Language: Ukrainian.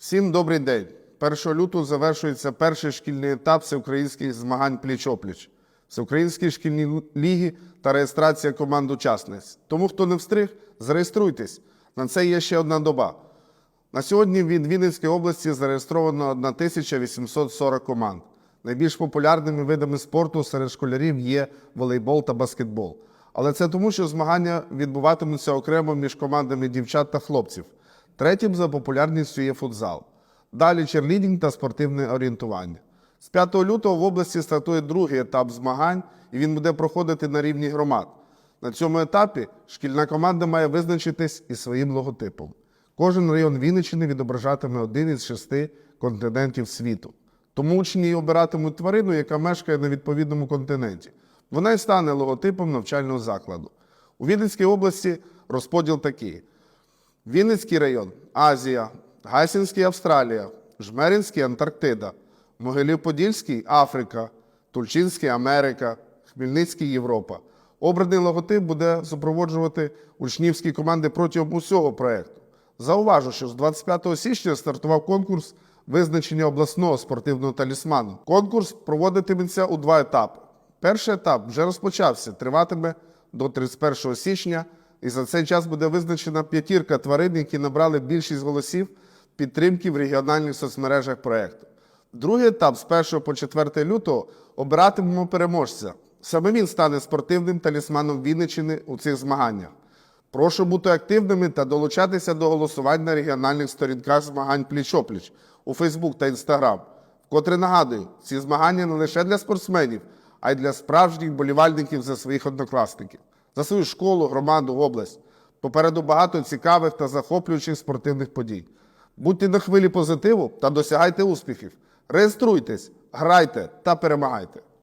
Всім добрий день. 1 лютого завершується перший шкільний етап всеукраїнських змагань пліч-опліч, всеукраїнські шкільні ліги та реєстрація команд учасниць. Тому, хто не встиг, зареєструйтесь. На це є ще одна доба. На сьогодні від Вінницької області зареєстровано 1840 команд. Найбільш популярними видами спорту серед школярів є волейбол та баскетбол. Але це тому, що змагання відбуватимуться окремо між командами дівчат та хлопців. Третім за популярністю є футзал. Далі черлідінг та спортивне орієнтування. З 5 лютого в області стартує другий етап змагань, і він буде проходити на рівні громад. На цьому етапі шкільна команда має визначитись із своїм логотипом. Кожен район Вінниччини відображатиме один із шести континентів світу. Тому учні обиратимуть тварину, яка мешкає на відповідному континенті. Вона й стане логотипом навчального закладу. У Вінницькій області розподіл такий: Вінницький район Азія, Гайсінський Австралія, Жмеринський Антарктида, Могилів-Подільський Африка, Тульчинський Америка, Хмельницький Європа. Обраний логотип буде супроводжувати учнівські команди протягом усього проєкту. Зауважу, що з 25 січня стартував конкурс визначення обласного спортивного талісману. Конкурс проводитиметься у два етапи. Перший етап вже розпочався, триватиме до 31 січня, і за цей час буде визначена п'ятірка тварин, які набрали більшість голосів підтримки в регіональних соцмережах проєкту. Другий етап з 1 по 4 лютого обиратимемо переможця. Саме він стане спортивним талісманом Вінниччини у цих змаганнях. Прошу бути активними та долучатися до голосувань на регіональних сторінках змагань пліч-опліч у Фейсбук та Інстаграм. Вкотре нагадую, ці змагання не лише для спортсменів, а й для справжніх болівальників за своїх однокласників, за свою школу, громаду, область. Попереду багато цікавих та захоплюючих спортивних подій. Будьте на хвилі позитиву та досягайте успіхів. Реєструйтесь, грайте та перемагайте.